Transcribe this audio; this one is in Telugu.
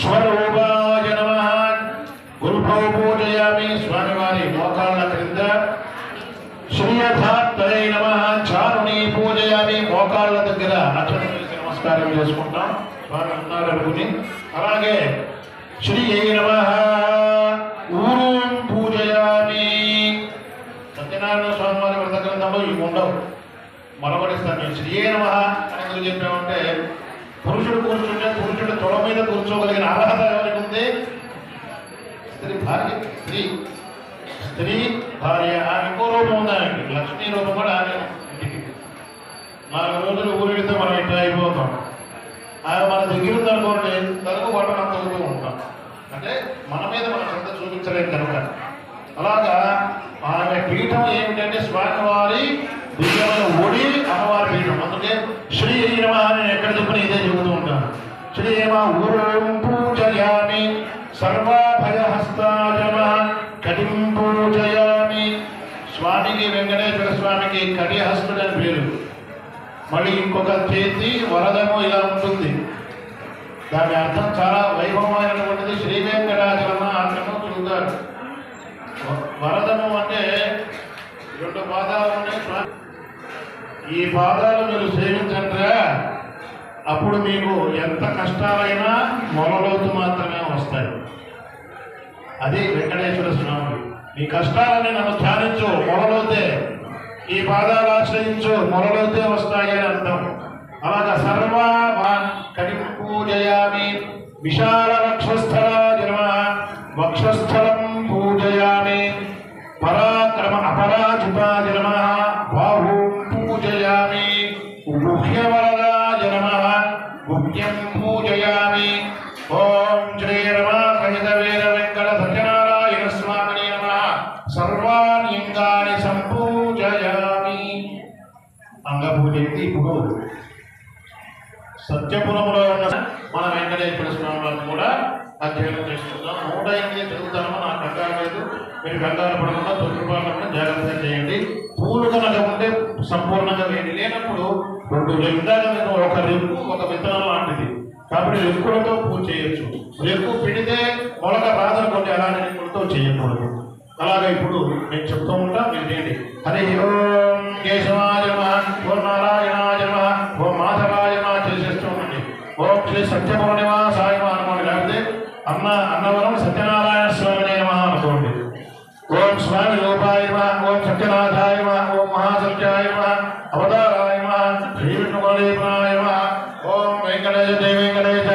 స్వరూపాయ నమ। ఉల్భో పూజయామి। స్వామివారి మోకాళ్ళ క్రింద। శ్రీయథాత్తై నమ। చారుని పూజయామి। మోకాళ్ళ దగ్గర నమస్కారం చేసుకుంటాం. స్వామి ఉన్నారు అనుకుని అలాగే శ్రీ నమ. ఊరు పూజయామి. సత్యనారాయణ స్వామి వారి వ్రత గ్రంథంలో ఇవి ఉండవు. మరొకటిస్తాను నేను. శ్రీ నమ అని ఎందుకు చెప్పామంటే పురుషుడు కూర్చుంటే పురుషుడు తొడ మీద కూర్చోగలిగిన అర్హత ఎవరికి ఉంది? స్త్రీ భార్య. స్త్రీ. స్త్రీ భార్య ఆమె ఇంకో రూపం ఉంది ఆమెకి లక్ష్మీ రూపం కూడా ఆమె నాలుగు రోజులు ఊరిడితే మనం ఇట్లా అయిపోతాం. ఆమె మన దగ్గర ఉందనుకోండి తలకు పట్టణం తగ్గుతూ ఉంటాం. అంటే మన మీద మన శ్రద్ధ చూపించలేదు కనుక. అలాగా ఆమె పీఠం ఏమిటంటే స్వామివారి దివ్యమైన ఒడి అమ్మవారి పీఠం. అందుకే శ్రీ నమ అని ఎక్కడ చెప్పిన ఇదే చెబుతూ ఉంటాను శ్రీ ఊరం పూజయామి సర్వాభయహస్తాజమ కటిం పూజయామి. స్వామికి వెంకటేశ్వర స్వామికి కటిహస్తుడని పేరు. మళ్ళీ ఇంకొక చేతి వరదము ఇలా దాని అర్థం చాలా వైభవమైనటువంటిది శ్రీ వెంకటాచలమ అర్థము చూద్దారు వరదము అంటే రెండు పాదాలు ఉన్నాయి ఈ పాదాలు మీరు సేవించండిరా. అప్పుడు మీకు ఎంత కష్టాలైనా మొలలోతు మాత్రమే వస్తాయి. అది వెంకటేశ్వర స్వామి. నీ కష్టాలని నన్ను ధ్యానించు మొలలోతే. ఈ పాదాలు ఆశ్రయించు మొలలోతే వస్తాయి అని అర్థం. అలాగా సర్వ కటి విశాల వక్షస్థల వక్షస్థలం పూజయామి. పరాక్రమ అపరాజితాయ నమ బాహూం పూజయామి. గుహ్యవరదాయ నమ గుహ్యం పూజయామి. ఓం శ్రీ రమ సహిత వీర వెంకట సత్యనారాయణ స్వామిని నమ. సర్వాణ్యంగాని సంపూజయామి. అంగపూజ ఇప్పుడు. సత్యపురంలో ఉన్న మన మీరు కంగారు పడకుండా తొట్టుపాలకుండా జాగ్రత్తగా చేయండి. పూలు కనుక ఉంటే సంపూర్ణంగా వేడి లేనప్పుడు రెండు ఇందాక ఒక రెక్కు ఒక విత్తనం లాంటిది. కాబట్టి రెక్కులతో పూజ చేయొచ్చు. రెక్కు పిడితే మొలక రాదనుకోండి అలాంటి రెక్కులతో చేయకూడదు. అలాగే ఇప్పుడు నేను చెప్తూ ఉంటా మీరు చేయండి. హరి ఓం కేశవాయ ఓం నారాయణాయ ఓం మాధవాయ చేసేస్తూ ఉండండి. ఓం శ్రీ సత్యపూర్ణిమాసాయ నమ అనుకోండి లేకపోతే అన్న అన్నవరం సత్యనారాయణ స్వామినే నమ అనుకోండి ఓం స్వామి రూపాయ నమ ఓం సత్యనాథాయ నమ ఓం మహాసత్యాయ నమ అవతారాయ నమ శ్రీ విష్ణుమదేవాయ నమ ఓం వెంకటేశ జయ వెంకటేశ